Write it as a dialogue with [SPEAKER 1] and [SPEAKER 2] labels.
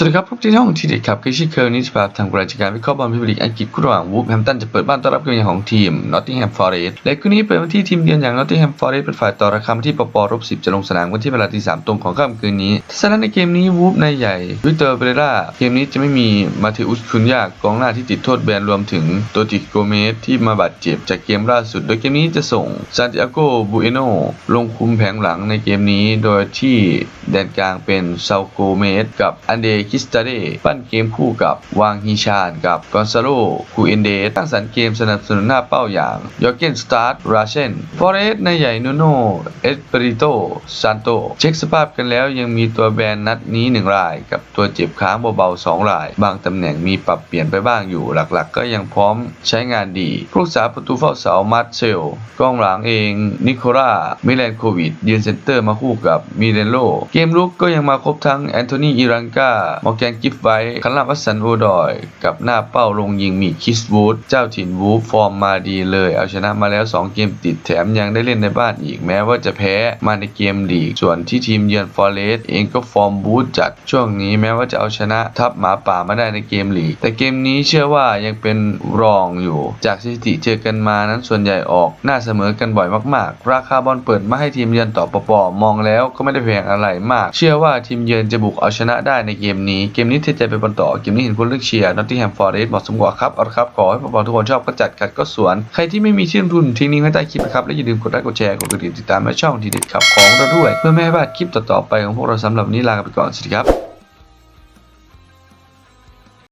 [SPEAKER 1] สวัสดีครับพบที่ช่องทีเด็ดครับคือชื่อเคิร์นิชพาทำรายการวิเคราะห์บอลพิมพ์ลีกอังกฤษคู่ระหว่างวูฟแฮมตันจะเปิดบ้านต้อนรับเกมของทีมนอตติงแฮมฟอร์เรสต์และคู่นี้เปิดวันที่ทีมเยือนอย่างนอตติงแฮมฟอร์เรสต์เป็นฝ่ายต่อราคาที่ปปรบสิบจะลงสนามกันที่เวลาตีสามตรงของค่ำคืนนี้ทัศนะในเกมนี้วูฟในายใหญ่วิเตอร์เปเรราเกมนี้จะไม่มีมาเทอุสคุนยากกองหน้าที่ติดโทษแบนรวมถึงโตติโกเมสที่มาบาดเจ็บจากเกมล่าสุด โดยเกมนี้จะส่งซานติอาโกบูเอโนลงคุมแผงหลังในเกมนี้โดยที่ แดนกลางเป็นซาโกเมสกับอันเดคิสตาเดปั้นเกมคู่กับวางฮิชานกับกอนซาโลคูเอนเดตั้งสรรค์เกมสนับสนุนหน้าเป้าอย่างยอร์เกนสตาร์ทราเชนฟอเรสในใหญ่นูโนเอสเปริโตซานโตเช็คสภาพกันแล้วยังมีตัวแบนนัดนี้หนึ่งราย กับตัวเจ็บค้างเบาๆสองราย บางตำแหน่งมีปรับเปลี่ยนไปบ้างอยู่หลักๆ ก็ยังพร้อมใช้งานดีผู้รักษาประตูเฝ้าเสามาร์เซลกองหลังเองนิโคล่ามิเลนโควิดยืนเซนเตอร์มาคู่กับมิเรนโลเกมลุกก็ยังมาครบทั้งแอนโทนีอิรังกามอร์แกนกิฟไวท์คันลาวัสสันโอดอย กับหน้าเป้าลงยิงมีคิสวูดเจ้าถิ่นวูฟฟอร์มมาดีเลย เอาชนะมาแล้ว 2 เกมติดแถมยังได้เล่นในบ้านอีกแม้ว่าจะแพ้มาในเกมลีก ส่วนที่ทีมเยือนฟอร์เรสเองก็ฟอร์มบูทจัดช่วงนี้แม้ว่าจะเอาชนะทัพหมาป่ามาได้ในเกมลีก แต่เกมนี้เชื่อว่ายังเป็นรองอยู่ จากสถิติเจอกันมานั้นส่วนใหญ่ออกหน้าเสมอกันบ่อยมาก ๆ ราคาบอลเปิดมาให้ทีมเยือนต่อปปมองแล้วก็ไม่ได้แพงอะไรมาก เชื่อว่าทีมเยือนจะบุกเอาชนะได้ในเกมนี้ เกมนี้เทใจไปบอลต่อ เกมนี้เห็นคนเลือกเชียร์นอตติแฮมฟอร์เรสต์เหมาะสมกว่าครับ เอาละครับ ขอให้พวกเราทุกคนชอบก็จัดกัดก็สวน ใครที่ไม่มีชื่อลงทุนทิ้งลิงก์ไว้ใต้คลิปนะครับ และอย่าลืมกดไลค์กดแชร์ กดกระดิ่งติดตามและช่องทีเด็ดขับของเราด้วย เพื่อไม่ให้พลาดคลิปต่อๆไปของพวกเราสำหรับวันนี้ลาไปก่อน สวัสดีครับ